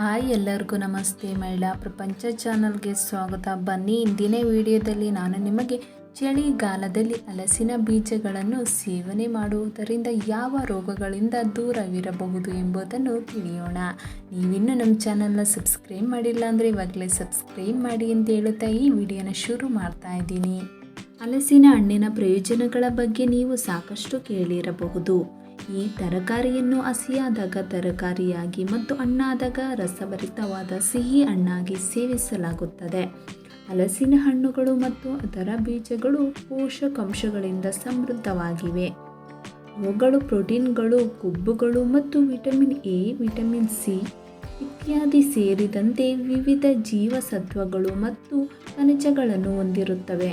Hi ಎಲ್ಲರಿಗೂ ನಮಸ್ತೆ ಮಹಿಳಾ ಪ್ರಪಂಚ ಚಾನಲ್ಗೆ ಸ್ವಾಗತ. ಬನ್ನಿ, ಇಂದಿನ ವಿಡಿಯೋದಲ್ಲಿ ನಾನು ನಿಮಗೆ ಚಳಿಗಾಲದಲ್ಲಿ ಹಲಸಿನ ಬೀಜಗಳನ್ನು ಸೇವನೆ ಮಾಡುವುದರಿಂದ ಯಾವ ರೋಗಗಳಿಂದ ದೂರವಿರಬಹುದು ಎಂಬುದನ್ನು ತಿಳಿಯೋಣ. ನೀವಿನ್ನೂ ನಮ್ಮ ಚಾನಲ್ನ ಸಬ್ಸ್ಕ್ರೈಬ್ ಮಾಡಿಲ್ಲ ಅಂದರೆ ಇವಾಗಲೇ ಸಬ್ಸ್ಕ್ರೈಬ್ ಮಾಡಿ ಅಂತ ಹೇಳುತ್ತಾ ಈ ವಿಡಿಯೋನ ಶುರು ಮಾಡ್ತಾ ಇದ್ದೀನಿ. ಹಲಸಿನ ಹಣ್ಣಿನ ಪ್ರಯೋಜನಗಳ ಬಗ್ಗೆ ನೀವು ಸಾಕಷ್ಟು ಕೇಳಿರಬಹುದು. ಈ ತರಕಾರಿಯನ್ನು ಹಸಿಯಾದಾಗ ತರಕಾರಿಯಾಗಿ ಮತ್ತು ಹಣ್ಣಾದಾಗ ರಸಭರಿತವಾದ ಸಿಹಿ ಹಣ್ಣಾಗಿ ಸೇವಿಸಲಾಗುತ್ತದೆ. ಹಲಸಿನ ಹಣ್ಣುಗಳು ಮತ್ತು ಅದರ ಬೀಜಗಳು ಪೋಷಕಾಂಶಗಳಿಂದ ಸಮೃದ್ಧವಾಗಿವೆ. ಅವುಗಳು ಪ್ರೋಟೀನ್ಗಳು ಕೊಬ್ಬುಗಳು ಮತ್ತು ವಿಟಮಿನ್ ಎ, ವಿಟಮಿನ್ ಸಿ ಇತ್ಯಾದಿ ಸೇರಿದಂತೆ ವಿವಿಧ ಜೀವಸತ್ವಗಳು ಮತ್ತು ಖನಿಜಗಳನ್ನು ಹೊಂದಿರುತ್ತವೆ.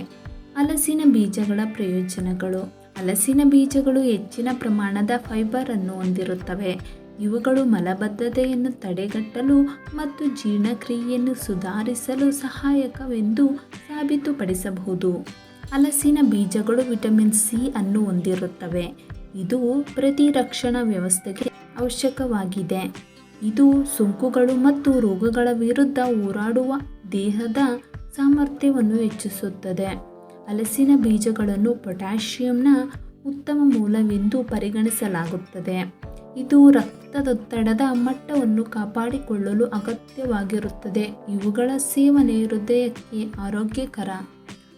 ಹಲಸಿನ ಬೀಜಗಳ ಪ್ರಯೋಜನಗಳು. ಹಲಸಿನ ಬೀಜಗಳು ಹೆಚ್ಚಿನ ಪ್ರಮಾಣದ ಫೈಬರ್ ಅನ್ನು ಹೊಂದಿರುತ್ತವೆ. ಇವುಗಳು ಮಲಬದ್ಧತೆಯನ್ನು ತಡೆಗಟ್ಟಲು ಮತ್ತು ಜೀರ್ಣಕ್ರಿಯೆಯನ್ನು ಸುಧಾರಿಸಲು ಸಹಾಯಕವೆಂದು ಸಾಬೀತುಪಡಿಸಬಹುದು. ಹಲಸಿನ ಬೀಜಗಳು ವಿಟಮಿನ್ ಸಿ ಅನ್ನು ಹೊಂದಿರುತ್ತವೆ. ಇದು ಪ್ರತಿರಕ್ಷಣಾ ವ್ಯವಸ್ಥೆಗೆ ಅವಶ್ಯಕವಾಗಿದೆ. ಇದು ಸೋಂಕುಗಳು ಮತ್ತು ರೋಗಗಳ ವಿರುದ್ಧ ಹೋರಾಡುವ ದೇಹದ ಸಾಮರ್ಥ್ಯವನ್ನು ಹೆಚ್ಚಿಸುತ್ತದೆ. ಹಲಸಿನ ಬೀಜಗಳನ್ನು ಪೊಟ್ಯಾಷಿಯಂನ ಉತ್ತಮ ಮೂಲವೆಂದು ಪರಿಗಣಿಸಲಾಗುತ್ತದೆ. ಇದು ರಕ್ತದೊತ್ತಡದ ಮಟ್ಟವನ್ನು ಕಾಪಾಡಿಕೊಳ್ಳಲು ಅಗತ್ಯವಾಗಿರುತ್ತದೆ. ಇವುಗಳ ಸೇವನೆ ಹೃದಯಕ್ಕೆ ಆರೋಗ್ಯಕರ.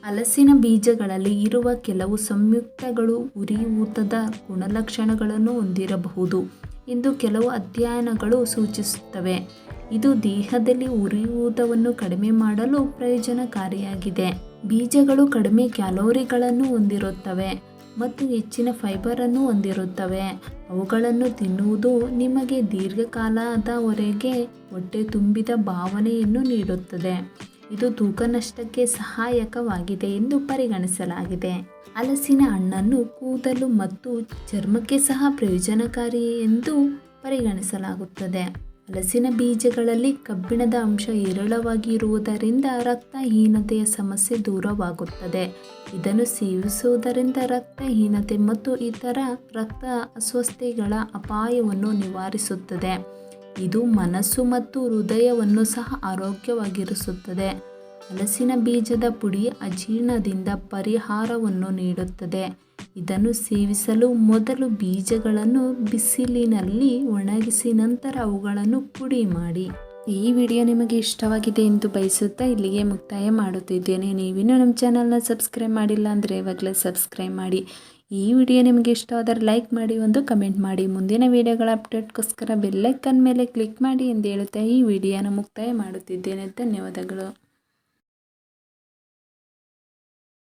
ಹಲಸಿನ ಬೀಜಗಳಲ್ಲಿ ಇರುವ ಕೆಲವು ಸಂಯುಕ್ತಗಳು ಉರಿಯೂತದ ಗುಣಲಕ್ಷಣಗಳನ್ನು ಹೊಂದಿರಬಹುದು ಎಂದು ಕೆಲವು ಅಧ್ಯಯನಗಳು ಸೂಚಿಸುತ್ತವೆ. ಇದು ದೇಹದಲ್ಲಿ ಉರಿಯೂತವನ್ನು ಕಡಿಮೆ ಮಾಡಲು ಪ್ರಯೋಜನಕಾರಿಯಾಗಿದೆ. ಬೀಜಗಳು ಕಡಿಮೆ ಕ್ಯಾಲೋರಿಗಳನ್ನು ಹೊಂದಿರುತ್ತವೆ ಮತ್ತು ಹೆಚ್ಚಿನ ಫೈಬರನ್ನು ಹೊಂದಿರುತ್ತವೆ. ಅವುಗಳನ್ನು ತಿನ್ನುವುದು ನಿಮಗೆ ದೀರ್ಘಕಾಲದವರೆಗೆ ಹೊಟ್ಟೆ ತುಂಬಿದ ಭಾವನೆಯನ್ನು ನೀಡುತ್ತದೆ. ಇದು ತೂಕ ನಷ್ಟಕ್ಕೆ ಸಹಾಯಕವಾಗಿದೆ ಎಂದು ಪರಿಗಣಿಸಲಾಗಿದೆ. ಹಲಸಿನ ಹಣ್ಣನ್ನು ಕೂದಲು ಮತ್ತು ಚರ್ಮಕ್ಕೆ ಸಹ ಪ್ರಯೋಜನಕಾರಿ ಎಂದು ಪರಿಗಣಿಸಲಾಗುತ್ತದೆ. ಹಲಸಿನ ಬೀಜಗಳಲ್ಲಿ ಕಬ್ಬಿಣದ ಅಂಶ ಹೇರಳವಾಗಿ ಇರುವುದರಿಂದ ರಕ್ತಹೀನತೆಯ ಸಮಸ್ಯೆ ದೂರವಾಗುತ್ತದೆ. ಇದನ್ನು ಸೇವಿಸುವುದರಿಂದ ರಕ್ತಹೀನತೆ ಮತ್ತು ಇತರ ರಕ್ತ ಅಸ್ವಸ್ಥತೆಗಳ ಅಪಾಯವನ್ನು ನಿವಾರಿಸುತ್ತದೆ. ಇದು ಮನಸ್ಸು ಮತ್ತು ಹೃದಯವನ್ನು ಸಹ ಆರೋಗ್ಯವಾಗಿರಿಸುತ್ತದೆ. ಹಲಸಿನ ಬೀಜದ ಪುಡಿ ಅಜೀರ್ಣದಿಂದ ಪರಿಹಾರವನ್ನು ನೀಡುತ್ತದೆ. ಇದನ್ನು ಸೇವಿಸಲು ಮೊದಲು ಬೀಜಗಳನ್ನು ಬಿಸಿಲಿನಲ್ಲಿ ಒಣಗಿಸಿ ನಂತರ ಅವುಗಳನ್ನು ಪುಡಿ ಮಾಡಿ. ಈ ವಿಡಿಯೋ ನಿಮಗೆ ಇಷ್ಟವಾಗಿದೆ ಎಂದು ಬಯಸುತ್ತಾ ಇಲ್ಲಿಗೆ ಮುಕ್ತಾಯ ಮಾಡುತ್ತಿದ್ದೇನೆ. ನೀವಿನ್ನೂ ನಮ್ಮ ಚಾನಲ್ನ ಸಬ್ಸ್ಕ್ರೈಬ್ ಮಾಡಿಲ್ಲ ಅಂದರೆ ಇವಾಗಲೇ ಸಬ್ಸ್ಕ್ರೈಬ್ ಮಾಡಿ. ಈ ವಿಡಿಯೋ ನಿಮಗೆ ಇಷ್ಟವಾದರೆ ಲೈಕ್ ಮಾಡಿ, ಒಂದು ಕಮೆಂಟ್ ಮಾಡಿ. ಮುಂದಿನ ವಿಡಿಯೋಗಳ ಅಪ್ಡೇಟ್ಗೋಸ್ಕರ ಬೆಲ್ಲೈಕನ್ ಮೇಲೆ ಕ್ಲಿಕ್ ಮಾಡಿ ಎಂದು ಹೇಳುತ್ತಾ ಈ ವಿಡಿಯೋನ ಮುಕ್ತಾಯ ಮಾಡುತ್ತಿದ್ದೇನೆ. ಧನ್ಯವಾದಗಳು.